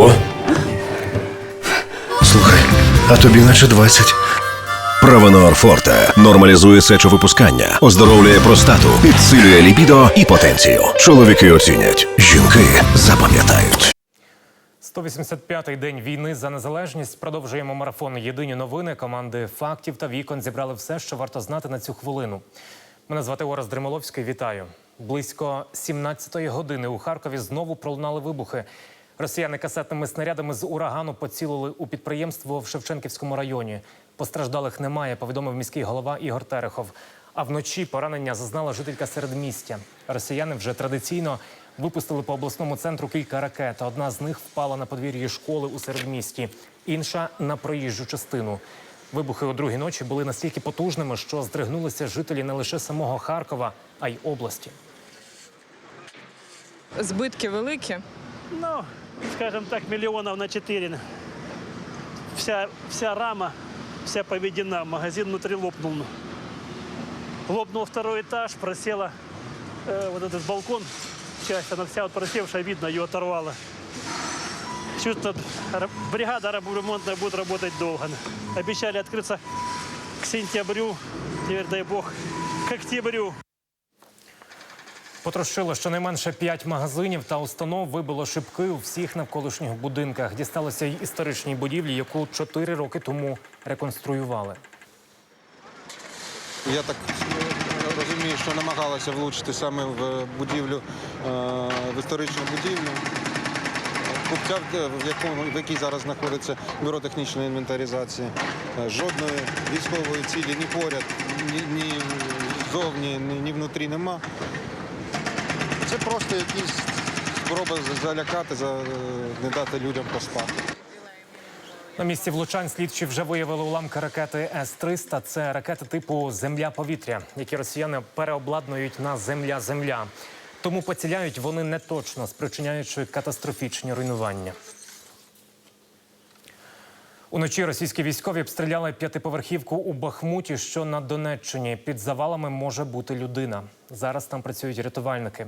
Ого. Слухай, а тобі наче 20. Правонор Форте нормалізує сечовипускання, оздоровлює простату, підсилює ліпідо і потенцію. Чоловіки оцінять, жінки запам'ятають. 185-й день війни за незалежність. Продовжуємо марафон. Єдині новини команди фактів та вікон зібрали все, що варто знати на цю хвилину. Мене звати Орес Дремоловський. Вітаю. Близько 17-ї години у Харкові знову пролунали вибухи. Росіяни касетними снарядами з урагану поцілили у підприємство в Шевченківському районі. Постраждалих немає, повідомив міський голова Ігор Терехов. А вночі поранення зазнала жителька середмістя. Росіяни вже традиційно випустили по обласному центру кілька ракет. Одна з них впала на подвір'ї школи у середмісті, інша на проїжджу частину. Вибухи о другій ночі були настільки потужними, що здригнулися жителі не лише самого Харкова, а й області. Збитки великі. Ну, скажем так, миллионов на 4. Вся, вся рама, вся поведена. Магазин внутри лопнул. Лопнул второй этаж, просела э, вот этот балкон. Часть, она вся вот просевшая, видно, ее оторвала. Чувство, р- бригада ремонтная будет работать долго. Обещали открыться к сентябрю, теперь дай бог, к октябрю. Потрощило щонайменше п'ять магазинів та установ вибило шибки у всіх навколишніх будинках. Дісталося й історичній будівлі, яку чотири роки тому реконструювали. Я так е, розумію, що намагалися влучити саме в будівлю, е, в історичну будівлю. Купця, в- в якому в якій зараз знаходиться бюро технічної інвентаризації. Е, Жодної військової цілі ні поряд, ні, ні зовні, ні, ні внутрі нема. Це просто якісь спроби залякати, за, е, не дати людям поспати. На місці влучань слідчі вже виявили уламки ракети С-300. Це ракети типу Земля-повітря, які росіяни переобладнують на Земля-Земля. Тому поціляють вони неточно, спричиняючи катастрофічні руйнування. Уночі російські військові обстріляли п'ятиповерхівку у Бахмуті, що на Донеччині. Під завалами може бути людина. Зараз там працюють рятувальники.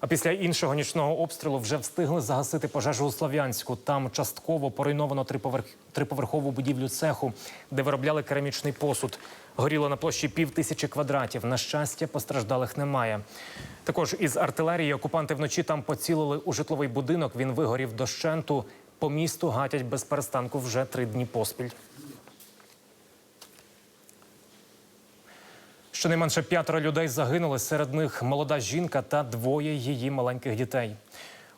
А після іншого нічного обстрілу вже встигли загасити пожежу у Слов'янську. Там частково поруйновано триповерх... триповерхову будівлю цеху, де виробляли керамічний посуд. Горіло на площі пів тисячі квадратів. На щастя, постраждалих немає. Також із артилерії окупанти вночі там поцілили у житловий будинок. Він вигорів дощенту. По місту гатять без перестанку вже три дні поспіль. Щонайменше п'ятеро людей загинули. Серед них молода жінка та двоє її маленьких дітей.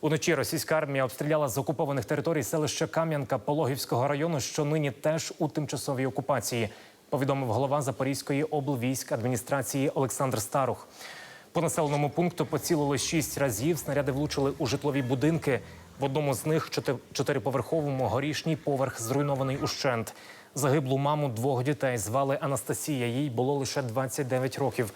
Уночі російська армія обстріляла з окупованих територій селище Кам'янка Пологівського району, що нині теж у тимчасовій окупації. Повідомив голова Запорізької облвійськ адміністрації Олександр Старух. По населеному пункту поцілили шість разів. Снаряди влучили у житлові будинки. В одному з них чотир- чотириповерховому горішній поверх зруйнований ущент. Загиблу маму двох дітей звали Анастасія. Їй було лише 29 років.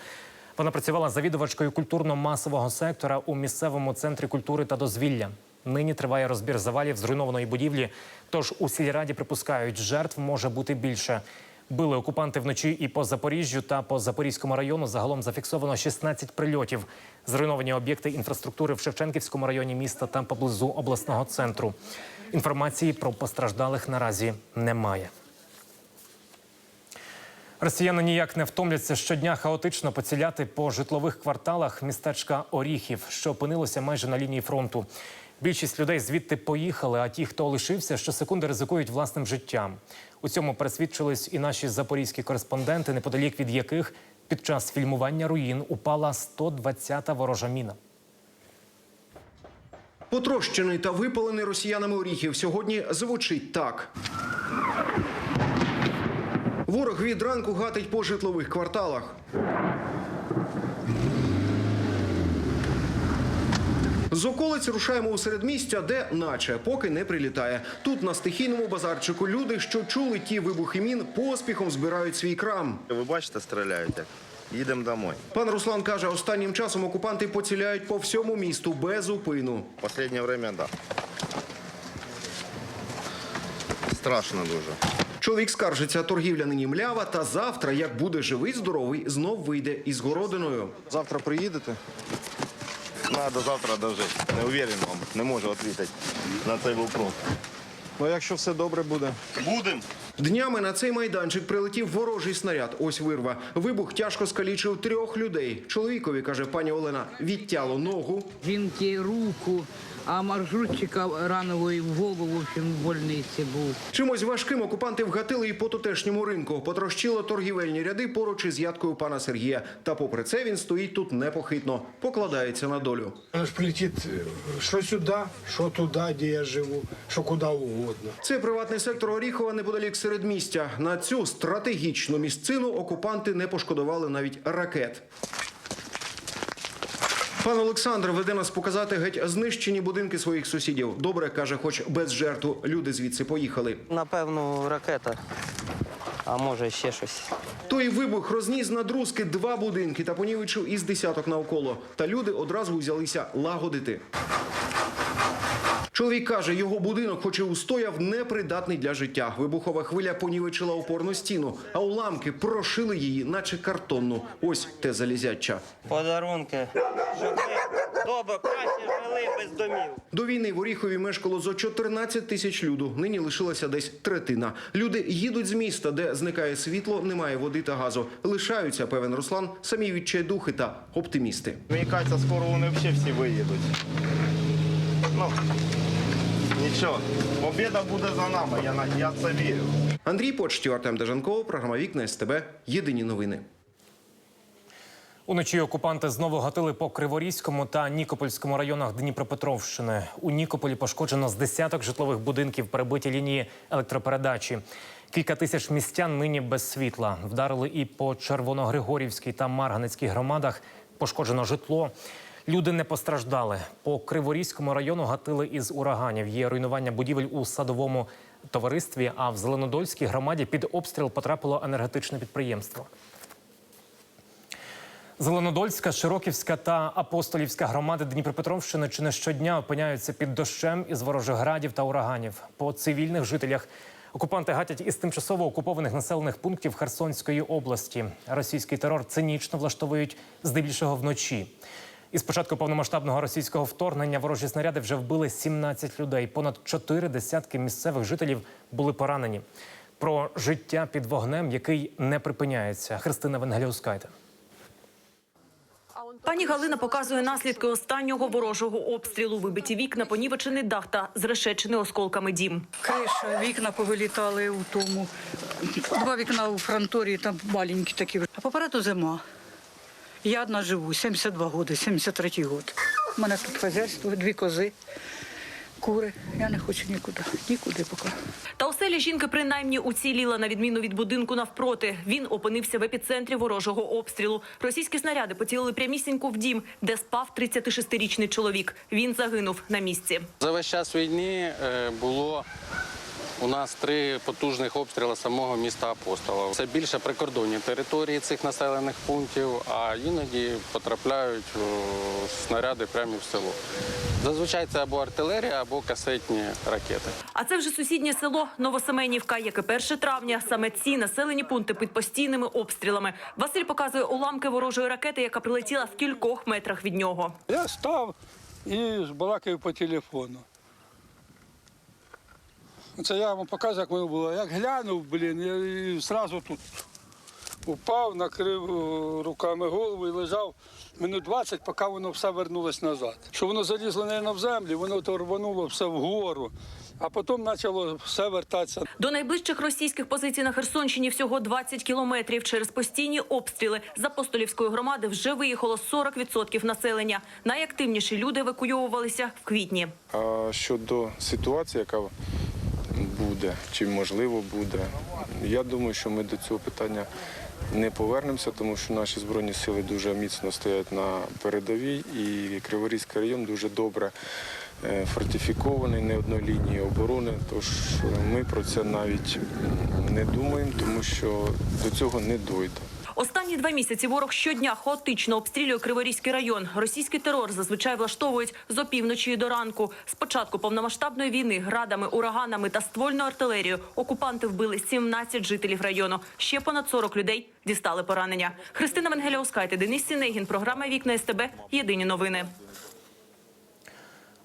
Вона працювала завідувачкою культурно-масового сектора у місцевому центрі культури та дозвілля. Нині триває розбір завалів зруйнованої будівлі. Тож у сільраді припускають, жертв може бути більше. Били окупанти вночі і по Запоріжжю та по Запорізькому району. Загалом зафіксовано 16 прильотів. Зруйновані об'єкти інфраструктури в Шевченківському районі міста та поблизу обласного центру. Інформації про постраждалих наразі немає. Росіяни ніяк не втомляться щодня хаотично поціляти по житлових кварталах містечка Оріхів, що опинилося майже на лінії фронту. Більшість людей звідти поїхали, а ті, хто лишився, щосекунди ризикують власним життям. У цьому пересвідчились і наші запорізькі кореспонденти, неподалік від яких під час фільмування руїн упала 120-та ворожа міна. Потрощений та випалений росіянами Оріхів сьогодні звучить так. Ворог від ранку гатить по житлових кварталах. З околиць рушаємо у середмістя, де наче поки не прилітає. Тут на стихійному базарчику люди, що чули ті вибухи мін, поспіхом збирають свій крам. Ви бачите, стріляють як. Їдемо домой. Пан Руслан каже, останнім часом окупанти поціляють по всьому місту без зупину. В останнє время, да. Страшно дуже. Чоловік скаржиться, торгівля нині млява, та завтра, як буде живий, здоровий, знов вийде із городиною. Завтра приїдете? Надо завтра дожити. Не уверен вам, не можу відповідати на цей вопрос. Ну, якщо все добре буде. Будем. Днями на цей майданчик прилетів ворожий снаряд. Ось вирва. Вибух тяжко скалічив трьох людей. Чоловікові каже пані Олена, відтяло ногу. жінки руку, а маршрутчика ранової в голову в общем, в больниці був. Чимось важким окупанти вгатили і по тутешньому ринку. Потрощило торгівельні ряди поруч із ядкою пана Сергія. Та попри це він стоїть тут непохитно, покладається на долю. Воно ж прилетить е, що сюди, що туди, де я живу, що куди угодно. Це приватний сектор Оріхова неподалік середмістя. На цю стратегічну місцину окупанти не пошкодували навіть ракет. Пан Олександр веде нас показати геть знищені будинки своїх сусідів. Добре каже, хоч без жертв люди звідси поїхали. Напевно, ракета, а може ще щось. Той вибух розніс на друзки два будинки та понівечив із десяток навколо. Та люди одразу взялися лагодити. Чоловік каже, його будинок, хоч і устояв, непридатний для життя. Вибухова хвиля понівечила опорну стіну, а уламки прошили її, наче картонну. Ось те залізяча. Подарунки. Добре, краще жили без домів. До війни в Оріхові мешкало зо 14 тисяч люду. Нині лишилася десь третина. Люди їдуть з міста, де зникає світло, немає води та газу. Лишаються, певен Руслан, самі відчайдухи та оптимісти. Мені кажеться, скоро вони взагалі всі виїдуть. Ну, нічого. Побіда буде за нами, я, на- я це вірю. Андрій Почтів, Артем Дежанков, програма Вікна СТБ. Єдині новини. Уночі окупанти знову гатили по Криворізькому та Нікопольському районах Дніпропетровщини. У Нікополі пошкоджено з десяток житлових будинків, перебиті лінії електропередачі. Кілька тисяч містян нині без світла. Вдарили і по Червоногригорівській та Марганецькій громадах. Пошкоджено житло. Люди не постраждали. По Криворізькому району гатили із ураганів. Є руйнування будівель у садовому товаристві. А в Зеленодольській громаді під обстріл потрапило енергетичне підприємство. Зеленодольська, Широківська та Апостолівська громади Дніпропетровщини чи не щодня опиняються під дощем із ворожих градів та ураганів. По цивільних жителях окупанти гатять із тимчасово окупованих населених пунктів Херсонської області. Російський терор цинічно влаштовують здебільшого вночі. Із початку повномасштабного російського вторгнення ворожі снаряди вже вбили 17 людей. Понад чотири десятки місцевих жителів були поранені. Про життя під вогнем, який не припиняється. Христина Венгеліускайте. Пані Галина показує наслідки останнього ворожого обстрілу. Вибиті вікна, понівечений дах та зрешечений осколками дім. Криша, вікна повилітали у тому. Два вікна у фронторі, там маленькі такі. А попереду зима. Я одна живу, 72 роки, 73-й год. У мене тут хазяйство, дві кози, кури. Я не хочу нікуди, нікуди поки. Та оселі жінки принаймні уціліла на відміну від будинку навпроти. Він опинився в епіцентрі ворожого обстрілу. Російські снаряди поцілили прямісінько в дім, де спав 36-річний чоловік. Він загинув на місці. За весь час війни е, було у нас три потужних обстріли самого міста Апостола. Це більше прикордонні території цих населених пунктів, а іноді потрапляють снаряди прямо в село. Зазвичай це або артилерія, або касетні ракети. А це вже сусіднє село Новосеменівка, яке 1 травня. Саме ці населені пункти під постійними обстрілами. Василь показує уламки ворожої ракети, яка прилетіла в кількох метрах від нього. Я став і балакаю по телефону. Це я вам показую, як воно було. Як глянув, блін, я і одразу тут упав, накрив е, руками голову і лежав минут 20, поки воно все вернулось назад. Що воно залізло не в землю, воно то рвануло все вгору, а потім почало все вертатися До найближчих російських позицій на Херсонщині всього 20 кілометрів. Через постійні обстріли з апостолівської громади вже виїхало 40% населення. Найактивніші люди евакуйовувалися в квітні. А щодо ситуації, яка буде, чи можливо буде, я думаю, що ми до цього питання не повернемося, тому що наші збройні сили дуже міцно стоять на передовій, і Криворізький район дуже добре е, фортифікований, не одної лінії оборони. Тож ми про це навіть не думаємо, тому що до цього не дойде. Останні два місяці ворог щодня хаотично обстрілює Криворізький район. Російський терор зазвичай влаштовують з опівночі до ранку. З початку повномасштабної війни градами, ураганами та ствольною артилерією окупанти вбили 17 жителів району. Ще понад 40 людей дістали поранення. Христина Венгеляускайте, Денис Сінегін. Програма Вікна СТБ. Єдині новини.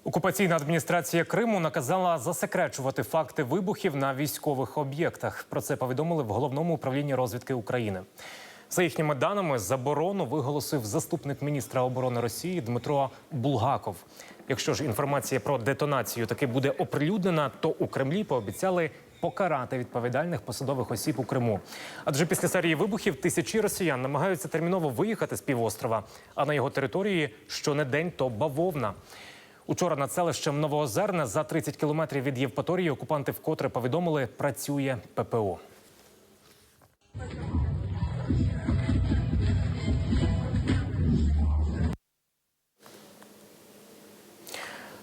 Окупаційна адміністрація Криму наказала засекречувати факти вибухів на військових об'єктах. Про це повідомили в головному управлінні розвідки України. За їхніми даними, заборону виголосив заступник міністра оборони Росії Дмитро Булгаков. Якщо ж інформація про детонацію таки буде оприлюднена, то у Кремлі пообіцяли покарати відповідальних посадових осіб у Криму. Адже після серії вибухів тисячі росіян намагаються терміново виїхати з півострова, а на його території щонедень то бавовна. Учора над селищем Новоозерне за 30 кілометрів від Євпаторії окупанти вкотре повідомили, працює ППО.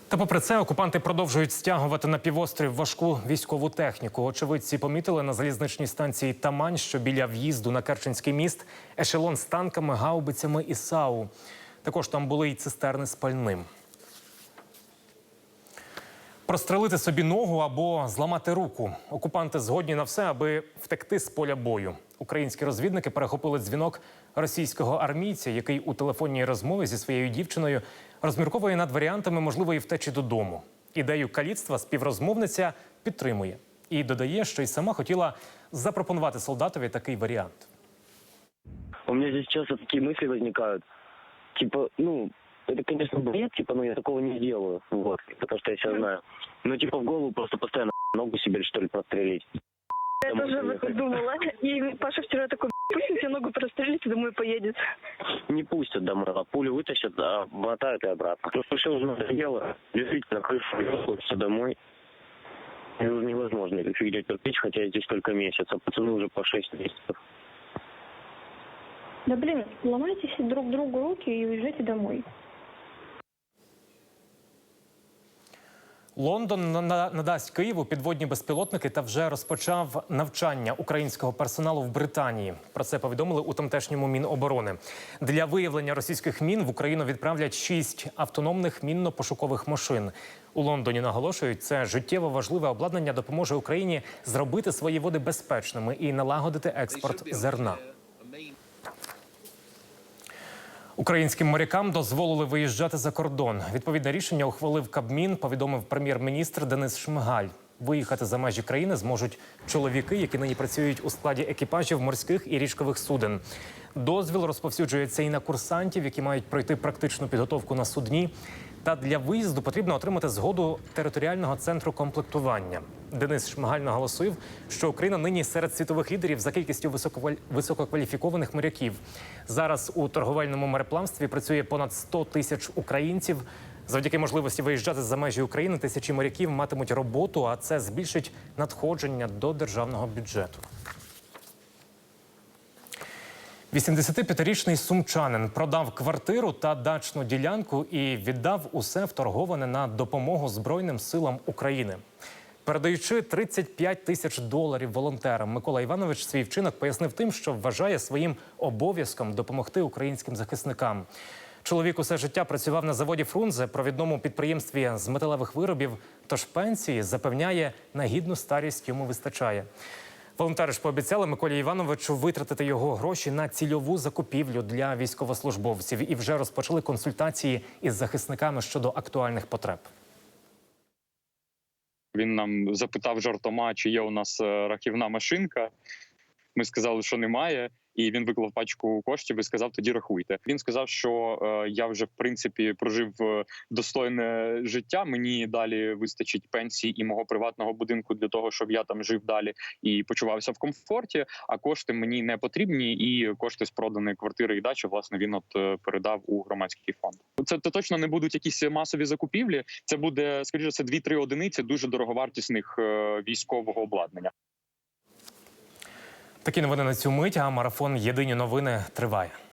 Та попри це окупанти продовжують стягувати на півострів важку військову техніку. Очевидці помітили на залізничній станції Тамань, що біля в'їзду на Керченський міст ешелон з танками, гаубицями і САУ. Також там були й цистерни з пальним. Прострелити собі ногу або зламати руку. Окупанти згодні на все, аби втекти з поля бою. Українські розвідники перехопили дзвінок російського армійця, який у телефонній розмові зі своєю дівчиною розмірковує над варіантами можливої втечі додому. Ідею каліцтва співрозмовниця підтримує і додає, що й сама хотіла запропонувати солдатові такий варіант. У меня здесь часто такие мысли возникают. Типа, ну, это, конечно, бред, типа, но я такого не делаю. Вот, потому что я себя знаю. Но, типа, в голову просто постоянно ногу себе, что ли, прострелить. Я тоже об этом думала. И Паша вчера такой, пусть тебе ногу прострелит и домой поедет. Не пустят домой, а пулю вытащат, а мотают и обратно. Просто все уже надоело. Действительно, крышу хочется домой. И уже невозможно фигню терпеть, хотя я здесь только месяц, а пацаны уже по 6 месяцев. Да блин, ломайте друг другу руки и уезжайте домой. Лондон на- на- надасть Києву підводні безпілотники та вже розпочав навчання українського персоналу в Британії. Про це повідомили у тамтешньому Міноборони. Для виявлення російських мін в Україну відправлять шість автономних мінно-пошукових машин. У Лондоні наголошують, це життєво важливе обладнання допоможе Україні зробити свої води безпечними і налагодити експорт зерна. Українським морякам дозволили виїжджати за кордон. Відповідне рішення ухвалив Кабмін, повідомив прем'єр-міністр Денис Шмигаль. Виїхати за межі країни зможуть чоловіки, які нині працюють у складі екіпажів морських і річкових суден. Дозвіл розповсюджується і на курсантів, які мають пройти практичну підготовку на судні. Та для виїзду потрібно отримати згоду територіального центру комплектування. Денис Шмигаль наголосив, що Україна нині серед світових лідерів за кількістю висококваліфікованих моряків. Зараз у торговельному мореплавстві працює понад 100 тисяч українців. Завдяки можливості виїжджати за межі України тисячі моряків матимуть роботу, а це збільшить надходження до державного бюджету. 85-річний сумчанин продав квартиру та дачну ділянку і віддав усе вторговане на допомогу Збройним силам України. Передаючи 35 тисяч доларів волонтерам, Микола Іванович свій вчинок пояснив тим, що вважає своїм обов'язком допомогти українським захисникам. Чоловік усе життя працював на заводі Фрунзе, провідному підприємстві з металевих виробів. Тож пенсії запевняє на гідну старість йому вистачає. Волонтери ж пообіцяли Миколі Івановичу витратити його гроші на цільову закупівлю для військовослужбовців і вже розпочали консультації із захисниками щодо актуальних потреб. Він нам запитав жартома, чи є у нас е, рахівна машинка. Ми сказали, що немає. І він виклав пачку коштів і сказав: тоді рахуйте. Він сказав, що е, я вже в принципі прожив е, достойне життя. Мені далі вистачить пенсії і мого приватного будинку для того, щоб я там жив далі і почувався в комфорті. А кошти мені не потрібні, і кошти з проданої квартири і дачі, власне, він от е, передав у громадський фонд. Це то точно не будуть якісь масові закупівлі. Це буде скоріше, це 2-3 одиниці дуже дороговартісних військового обладнання. Такі новини на цю мить. А марафон Єдині новини триває.